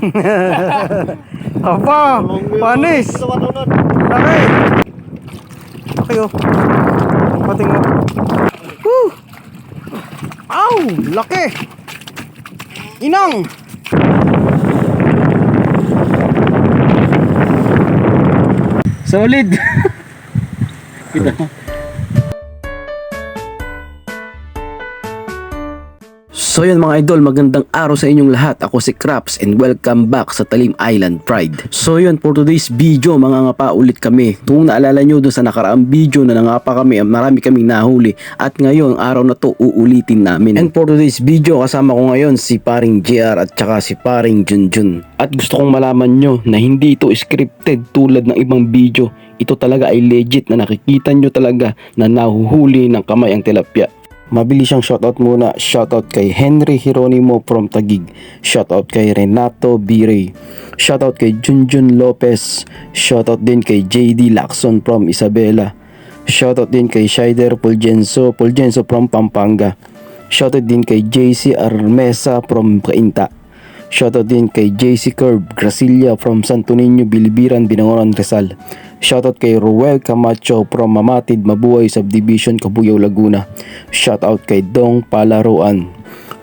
Aba, panis. Laki. Laki oh. Pating mo. Woo! Ow! Laki! Inang! Solid. Kita. So yun mga idol, magandang araw sa inyong lahat. Ako si Craps and welcome back sa Talim Island Pride. So yun, for today's video, mga ngapa ulit kami. Kung naalala nyo dun sa nakaraang video na nangapa kami, marami kaming nahuli. At ngayon, araw na to, uulitin namin. And for today's video, kasama ko ngayon si paring JR at saka si paring Junjun. At gusto kong malaman nyo na hindi ito scripted tulad ng ibang video. Ito talaga ay legit na nakikita nyo talaga na nahuhuli ng kamay ang tilapia. Mabilis siyang shoutout muna. Shoutout kay Henry Hieronimo from Tagig. Shoutout kay Renato Bire. Shoutout kay Junjun Lopez. Shoutout din kay JD Lacson from Isabela. Shoutout din kay Shider Fulgenzo, Fulgenzo from Pampanga. Shoutout din kay JC Armesa from Cainta. Shoutout din kay JC Curb Gracilia from Santo Niño, Bilibiran, Binangonan, Rizal. Shoutout kay Ruel Camacho from Mamatid, Mabuhay Subdivision, Cabuyao, Laguna. Shoutout kay Dong Palaruan.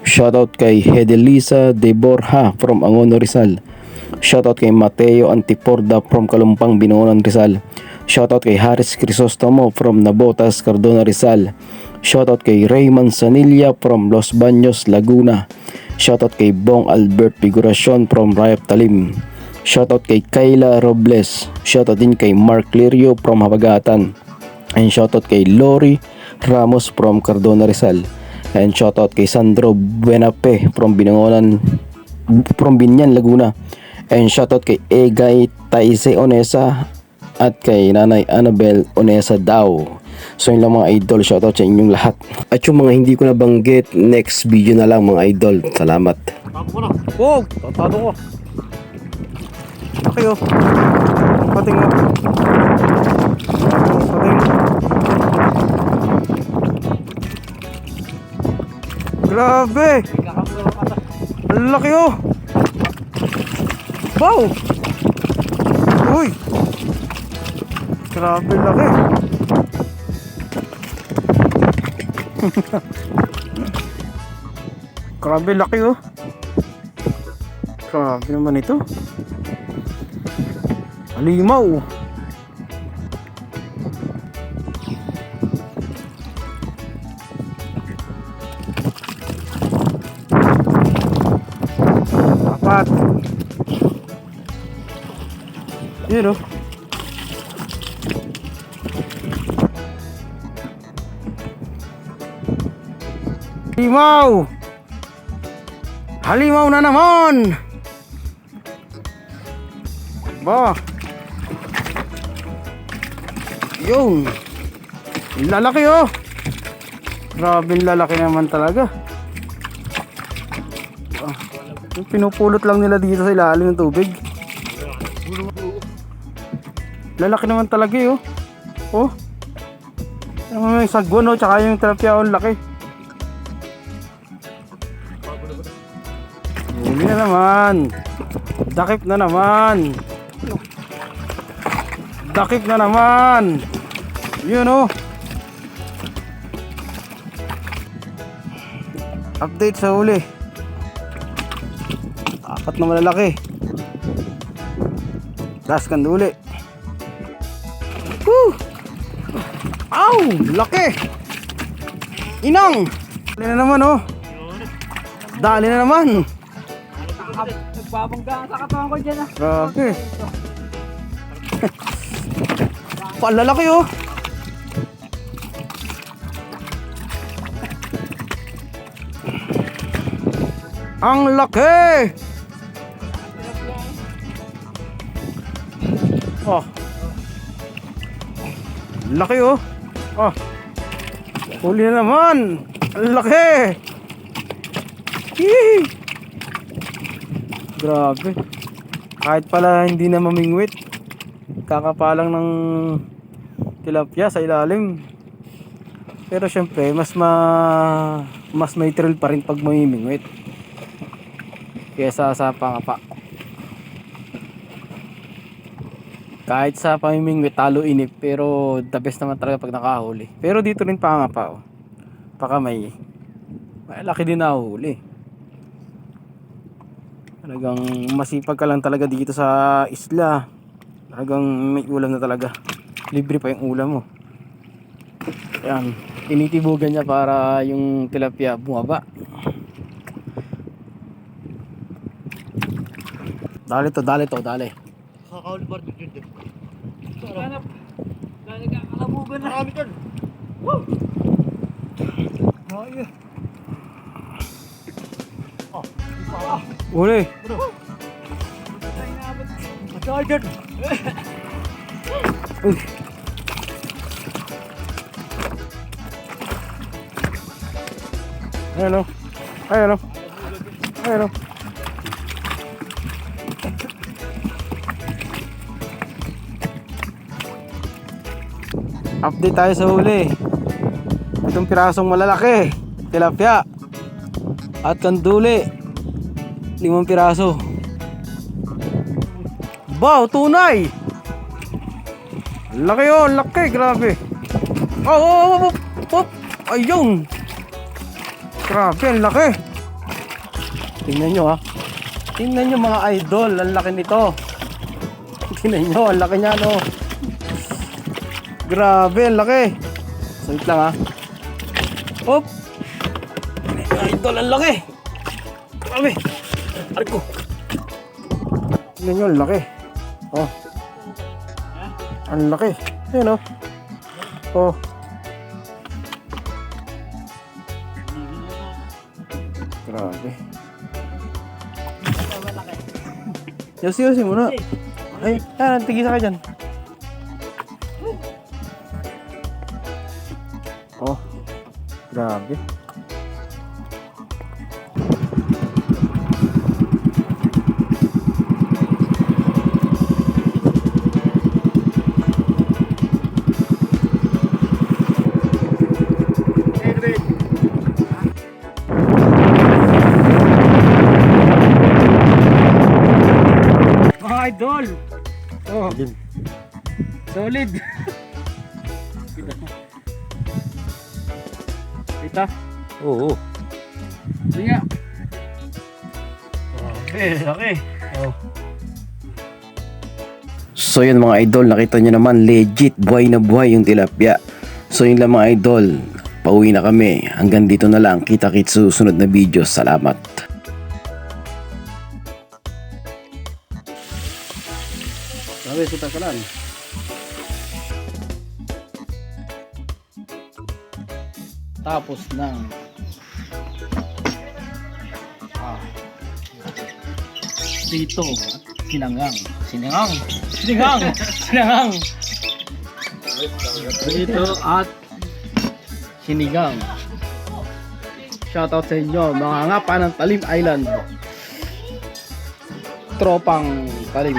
Shoutout kay Hedelisa De Borja from Angono, Rizal. Shoutout kay Mateo Antiporda from Kalumpang, Binangonan, Rizal. Shoutout kay Haris Crisostomo from Nabotas, Cardona, Rizal. Shoutout kay Raymond Sanilla from Los Baños, Laguna. Shoutout kay Bong Albert Figuracion from Rayap Talim. Shoutout kay Kayla Robles. Shoutout din kay Mark Lirio from Habagatan. And shoutout kay Lori Ramos from Cardona Rizal. And shoutout kay Sandro Buenape from Binangonan from Binyan, Laguna. And shoutout kay Egay Taise Onesa at kay Nanay Annabel Onesa daw. So yun lang mga idol, shoutout sa inyong lahat. At yung mga hindi ko nabanggit, next video na lang mga idol. Salamat. Oh, tatado ko. Laki oh. Pating mo. Pating. Grabe! Ang laki oh! Wow! Uy! Grabe laki! Grabe laki oh! Grabe naman ito. Alimaw. Apat. Yun oh. Halimaw! Halimaw na naman! Ba. Yun. Lalaki oh. Grabe lalaki naman talaga. Ah, pinupulot lang nila dito sa ilalim ng tubig. Lalaki naman talaga eh, oh. Oh. Yung sagwan oh, tsaka yung tilapia oh, laki. Na naman. Dakip na naman. Dakip na naman. Yun oh. Update sa huli. Apat na malalaki. Last kan uli. Woo! Ow! Laki! Inang! Dali na naman oh. Dali na naman. Nagbabangga sa katawan ko dyan ah. Grabe. Palalaki oh. Ang laki! Oh. Laki oh. Oh. Huli na naman. Ang laki. Yee! Grabe. Kahit pala hindi na mamingwit. Kakapalang ng tilapia sa ilalim. Pero syempre, mas ma mas may thrill pa rin pag mamimingwit. kesa sa pangapa. Kahit sa pamimingwit talo inip pero the best naman talaga pag nakahuli. Pero dito rin pangapa oh. Baka may malaki din nahuli. Talagang masipag ka lang talaga dito sa isla. Talagang may ulam na talaga. Libre pa yung ulam mo. Yan. Tinitibugan niya para yung tilapia bumaba. Dali to, dali to, dali. Kakahuli ba rin yun? Hanap. Nagkakalabugan na. Marami kan. Woo! Ay, Uli. Dyan. Uy. Ayan o. Ayan o. Ayan. Update tayo sa huli. Itong pirasong malalaki. Tilapia. At kanduli. Limang piraso. Wow, tunay! Laki oh, laki, grabe. Oh, oh, oh, oh, oh, ayun. Grabe, ang laki. Tingnan nyo ha. Tingnan nyo mga idol, ang laki nito. Tingnan nyo, ang laki niya no. Grabe, ang laki. Sait lang ha. Hop. Idol, ang laki. Grabe. Aray ko. Nyo, ang laki. Oh. Ang laki. Ayan oh. Oh. Grabe. Yosi, yosi muna. Ay, yan, tigisa ka dyan. Oh. Grabe. Solid. Kita. Kita. Oo. Sige. Okay, okay. Oh. So yun mga idol, nakita nyo naman legit buhay na buhay yung tilapia. So yun lang mga idol, pauwi na kami. Hanggang dito na lang, kita-kits susunod na video. Salamat. Sabi, suta ka lang. Tapos ng ah, dito sinangang sinangang sinangang sinangang dito at sinigang. Shoutout sa inyo mga ngapa ng Talim Island. Tropang Talim